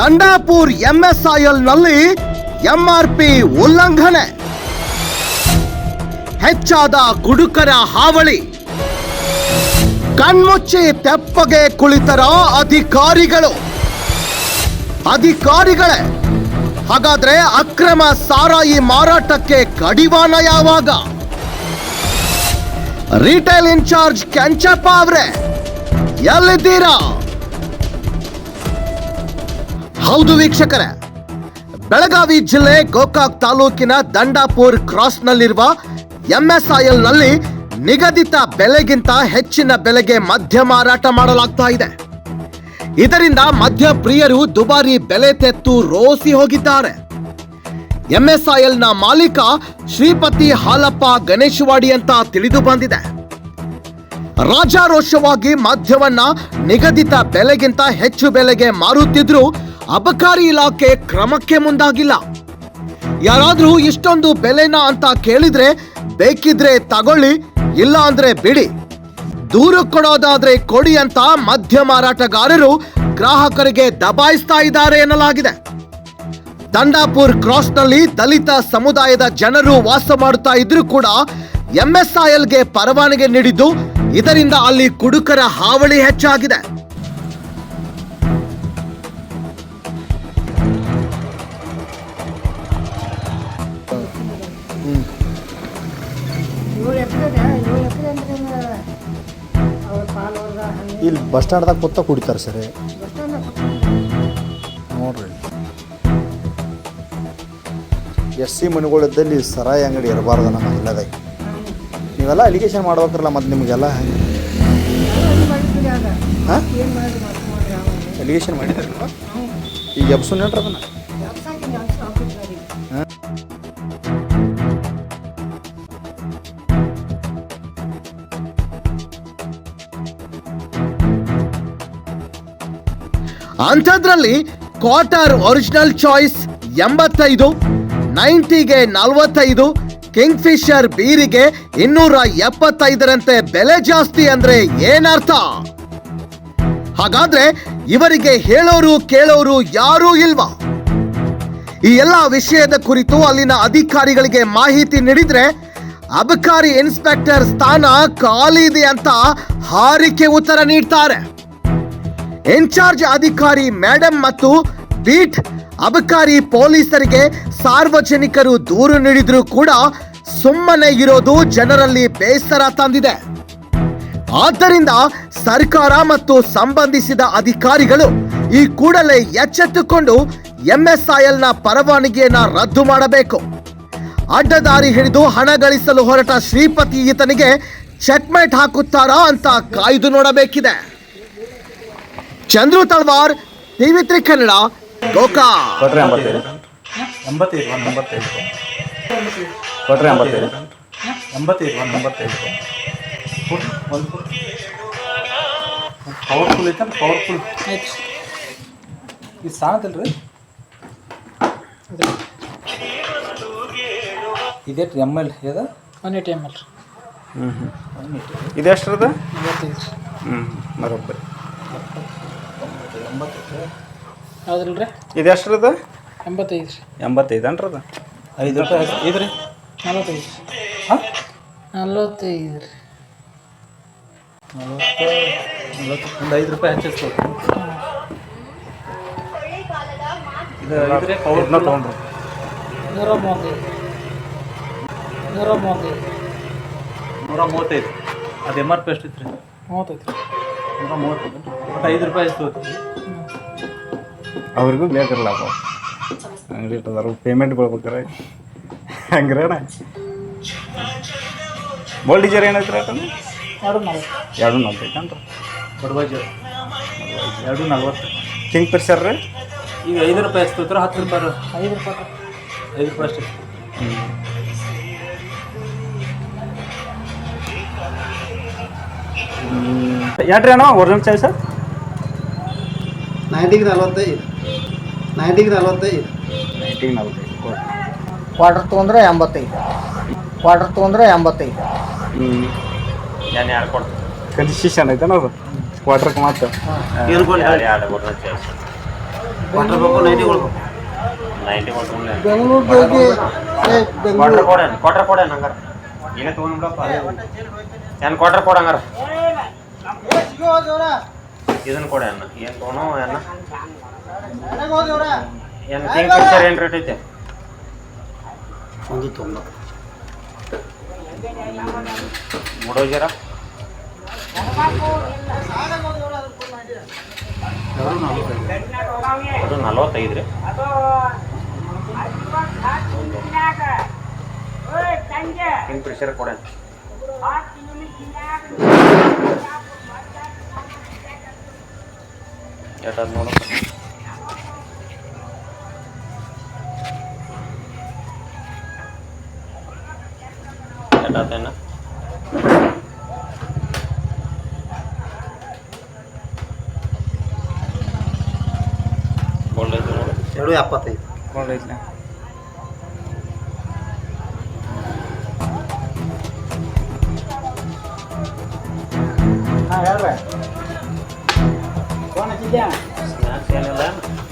Dandapur ಎಂಎಸ್ಐಎಲ್ನಲ್ಲಿ MRP ಉಲ್ಲಂಘನೆ. ಹೆಚ್ಚಾದ ಕುಡುಕರ ಹಾವಳಿ. ಕಣ್ಮುಚ್ಚಿ ತೆಪ್ಪಗೆ ಕುಳಿತರ ಅಧಿಕಾರಿಗಳು. ಅಧಿಕಾರಿಗಳೇ, ಹಾಗಾದ್ರೆ ಅಕ್ರಮ ಸಾರಾಯಿ ಮಾರಾಟಕ್ಕೆ ಕಡಿವಾಣ ಯಾವಾಗ? ರಿಟೇಲ್ ಇನ್ಚಾರ್ಜ್ ಕೆಂಚಪ್ಪ ಅವರೇ, ಎಲ್ಲಿದ್ದೀರಾ? ಹೌದು ವೀಕ್ಷಕರೇ. ಬೆಳಗಾವಿ ಜಿಲ್ಲೆ ಗೋಕಾಕ್ ತಾಲೂಕಿನ ದಂಡಾಪುರ್ ಕ್ರಾಸ್ನಲ್ಲಿರುವ ಎಂಎಸ್ಐಎಲ್ನಲ್ಲಿ ನಿಗದಿತ ಬೆಲೆಗಿಂತ ಹೆಚ್ಚಿನ ಬೆಲೆಗೆ ಮದ್ಯ ಮಾರಾಟ ಮಾಡಲಾಗ್ತಾ ಇದೆ. ಇದರಿಂದ ಮದ್ಯ ಪ್ರಿಯರು ದುಬಾರಿ ಬೆಲೆ ತೆತ್ತು ರೋಸಿ ಹೋಗಿದ್ದಾರೆ. ಎಂಎಸ್ಐಎಲ್ನ ಮಾಲೀಕ ಶ್ರೀಪತಿ ಹಾಲಪ್ಪ ಗಣೇಶವಾಡಿ ಅಂತ ತಿಳಿದು ಬಂದಿದೆ. ರಾಜಾರೋಷವಾಗಿ ಮದ್ಯವನ್ನ ನಿಗದಿತ ಬೆಲೆಗಿಂತ ಹೆಚ್ಚು ಬೆಲೆಗೆ ಮಾರುತ್ತಿದ್ರು ಅಬಕಾರಿ ಇಲಾಖೆ ಕ್ರಮಕ್ಕೆ ಮುಂದಾಗಿಲ್ಲ. ಯಾರಾದರೂ ಇಷ್ಟೊಂದು ಬೆಲೆನ ಅಂತ ಕೇಳಿದ್ರೆ ಬೇಕಿದ್ರೆ ತಗೊಳ್ಳಿ, ಇಲ್ಲ ಅಂದ್ರೆ ಬಿಡಿ. ದೂರ ಕೊಡೋದಾದ್ರೆ ಕೊಡಿ ಅಂತ ಮಧ್ಯ ಮಾರಾಟಗಾರರು ಗ್ರಾಹಕರಿಗೆ ದಬಾಯಿಸ್ತಾ ಇದ್ದಾರೆ ಎನ್ನಲಾಗಿದೆ. ದಂಡಾಪುರ್ ಕ್ರಾಸ್ನಲ್ಲಿ ದಲಿತ ಸಮುದಾಯದ ಜನರು ವಾಸ ಮಾಡುತ್ತಾ ಇದ್ರೂ ಕೂಡ ಎಂಎಸ್ಐಎಲ್ಗೆ ಪರವಾನಗಿ ನೀಡಿದ್ದು ಇದರಿಂದ ಅಲ್ಲಿ ಕುಡುಕರ ಹಾವಳಿ ಹೆಚ್ಚಾಗಿದೆ. ಏಳು ಎಕರೆ ಏಳು ಎಕರೆ ಅಂದ್ರೆ ಅವ್ರ ಪಾಲ್ ಅವ್ರದ ಇಲ್ಲಿ ಬಸ್ ಸ್ಟ್ಯಾಂಡ್ದಾಗ ಕೊತ್ತ ಕುಡಿತಾರೆ ಸರ್. ಬಸ್ ಸ್ಟ್ಯಾಂಡ್ ನೋಡ್ರಿ. ಎಸ್ ಸಿ ಮನೆಗಳಿದ್ದಲ್ಲಿ ಸರಾಯಿ ಅಂಗಡಿ ಇರಬಾರ್ದು ನಮ್ಮ ಇಲ್ಲದಾಗ ನೀವೆಲ್ಲ ಅಲಿಗೇಷನ್ ಮಾಡ್ಬೇಕ್ರಲ್ಲ ಮತ್ತು ನಿಮಗೆಲ್ಲ? ಹಾಂ? ಅಲಿಗೇಷನ್ ಮಾಡಿದ್ರಲ್ಲ ಈಗ ಎಬ್ಸು ನೆಟ್ರಿ ಅಂಥದ್ರಲ್ಲಿ ಕ್ವಾರ್ಟರ್ ಒರಿಜಿನಲ್ ಚಾಯ್ಸ್ ಎಂಬತ್ತೈದು, ನೈಂಟಿಗೆ ನಲವತ್ತೈದು ಕಿಂಗ್ ಫಿಶರ್ ಬೀರಿಗೆ ಇನ್ನೂರ ಎಪ್ಪತ್ತೈದರಂತೆ ಬೆಲೆ ಜಾಸ್ತಿ ಅಂದ್ರೆ ಏನರ್ಥ? ಹಾಗಾದ್ರೆ ಇವರಿಗೆ ಹೇಳೋರು ಕೇಳೋರು ಯಾರೂ ಇಲ್ವಾ? ಈ ಎಲ್ಲ ವಿಷಯದ ಕುರಿತು ಅಲ್ಲಿನ ಅಧಿಕಾರಿಗಳಿಗೆ ಮಾಹಿತಿ ನೀಡಿದ್ರೆ, ಅಬಕಾರಿ ಇನ್ಸ್ಪೆಕ್ಟರ್ ಸ್ಥಾನ ಖಾಲಿ ಇದೆ ಅಂತ ಹಾರಿಕೆ ಉತ್ತರ ನೀಡ್ತಾರೆ. ಇನ್ಚಾರ್ಜ್ ಅಧಿಕಾರಿ ಮೇಡಮ್ ಮತ್ತು ಬೀಟ್ ಅಬಕಾರಿ ಪೊಲೀಸರಿಗೆ ಸಾರ್ವಜನಿಕರು ದೂರು ನೀಡಿದ್ರು ಕೂಡ ಸುಮ್ಮನೆ ಇರೋದು ಜನರಲ್ಲಿ ಬೇಸರ ತಂದಿದೆ. ಆದ್ದರಿಂದ ಸರ್ಕಾರ ಮತ್ತು ಸಂಬಂಧಿಸಿದ ಅಧಿಕಾರಿಗಳು ಈ ಕೂಡಲೇ ಎಚ್ಚೆತ್ತುಕೊಂಡು ಎಂಎಸ್ಐಎಲ್ನ ಪರವಾನಗಿಯನ್ನ ರದ್ದು ಮಾಡಬೇಕು. ಅಡ್ಡದಾರಿ ಹಿಡಿದು ಹಣ ಗಳಿಸಲು ಹೊರಟ ಶ್ರೀಪತಿ ಈತನಿಗೆ ಚೆಕ್ಮೇಟ್ ಹಾಕುತ್ತಾರಾ ಅಂತ ಕಾಯ್ದು ನೋಡಬೇಕಿದೆ. ಚಂದ್ರು ತಳ್ವಾರ್ ಟಿವಿ ತ್ರೀ ಕನ್ನಡ ಗೋಕಾ. ಕೊಟ್ರೆ ಎಂಬತ್ತೈದು ಎಂಬತ್ತೈದು ಒಂದು ಎಂಬತ್ತೈದು ಕೊಟ್ರೆ ಎಂಬತ್ತೈದು ಎಂಬತ್ತೈದು ಒಂದು ಎಂಬತ್ತೈದು. ಪವರ್ಫುಲ್ ಐತೆ ಪವರ್ಫುಲ್ ಇದು ಸಾಣದಲ್ರಿ ಇದೆಷ್ಟು ಎಂ ಎಲ್ ಇದು ಒನ್ ಏಟ್ ಎಂ ಎಲ್ ಹ್ಞೂ ಹ್ಞೂ ಇದೆಷ್ಟರದ ಮೂವತ್ತೈದು ಹ್ಞೂ ಬರೋಬ್ಬರಿ. ಹೌದಿಲ್ಲ ರೀ ಇದೆಷ್ಟರದ ಎಂಬತ್ತೈದು ರೀ. ಎಂಬತ್ತೈದು ಅದು ಐದು ರೂಪಾಯಿ ಇದು ರೀ? ನಲ್ವತ್ತೈದು ಹಾಂ? ನಲ್ವತ್ತೈದು ರೀ. ನಲವತ್ತು ನಲವತ್ತು ಒಂದು ಐದು ರೂಪಾಯಿ ಹೆಚ್ಚಿಸ್ಬೇಕು ಇದು ಇದ್ರೆ ಇದನ್ನ ತೊಗೊಂಡ್ರು. ನೂರ ಮೂವತ್ತೈದು ನೂರ ಮೂವತ್ತೈದು ನೂರ ಮೂವತ್ತೈದು. ಅದು ಎಂ ಆರ್ ಪಿ ಎಷ್ಟು ಇತ್ತು ರೀ? ಮೂವತ್ತೈದು ನೂರ ಮೂವತ್ತೈದು ಒಟ್ಟು ಐದು ರೂಪಾಯಿ ಹೋಗ್ತದೆ. ಅವ್ರಿಗೂ ಬೇಕಿರಲ್ಲ ಅಪ್ಪ ಅಂಗಡಿ ಇಟ್ಟದಾರ ಪೇಮೆಂಟ್ ಬರ್ಬೇಕಾರೆ ಹಂಗ್ರಣ? ಬೋಲ್ ಡೀಜರ್ ಏನೈತೆ ರೇಟ್ ಎರಡು ನಲ್ವತ್ತು. ಎರಡು ನಲ್ವತ್ತೈತೆ ಬಡವಾಜಿ ಎರಡು ನಲ್ವತ್ತು. ಕಿಂಗ್ ಪಿರ್ಸರ್ ರೀ? ಈಗ ಐದು ರೂಪಾಯಿ ಎಷ್ಟು ಹೋಗ್ತಾರೆ ಹತ್ತು ರೂಪಾಯಿ ರೀ. ಐದು ರೂಪಾಯಿ. ರೀ. ಐದು ರೂಪಾಯಿ ಅಷ್ಟೇ ಯಾಟ್ರಿ ಅಣ್ಣ ಒರಿಜಿನಲ್ ಚಾಯ್ಸ ನೈಂಟಿಗೆ ನಲ್ವತ್ತೈದು. ನೈಂಟಿಗೆ ನಲ್ವತ್ತೈದು. ನೈಂಟಿಗೆ ನಲ್ವತ್ತೈದು ಕ್ವಾರ್ಟರ್ ತೊಗೊಂಡ್ರೆ ಎಂಬತ್ತೈದು. ಕ್ವಾರ್ಟರ್ ತೊಗೊಂಡ್ರೆ ಎಂಬತ್ತೈದು. ಹ್ಞೂ ಕನ್ಸಿಷನ್ ಐತೆ ನಾವು ಕ್ವಾರ್ಟರ್ಗೆ ಮಾತ್ರ. ಬೆಂಗಳೂರು ಹೋಗಿ ಕ್ವಾರ್ಟರ್ ಕೊಡೇನು ಕ್ವಾರ್ಟರ್ ಕೊಡೇನು ಹಂಗಾರ. ಇಲ್ಲೇ ತೊಗೊಂಡ್ಬಿಡಪ್ಪ. ಏನು ಕ್ವಾರ್ಟರ್ ಕೊಡ ಹಂಗಾರ. ಇದನ್ನ ಕೊಡ ಏನ್ ಏನು ತೊಗೊಳೋ ಅಣ್ಣ. ಏನು ಕಿಂಗ್ ಫಿಶರ್ ಏನು ರೇಟ್ ಐತೆ? ಒಂದು ತೊಂಬತ್ತು. ಮುಡೋಜರ ಅದು ನಲವತ್ತೈದು ರೀ. ಕಿಂಗ್ ಫಿಶರ್ ಕೊಡ ಎಷ್ಟಾದ ನೋಡಪ್ಪ ಎಷ್ಟಾತೇನ ಗೊಂಡೈತೆ ನೋಡು ಎರಡು ಎಪ್ಪತ್ತೈದು ಹಾಂ ಹೇಳ್ರಿ Sinasayaw lang.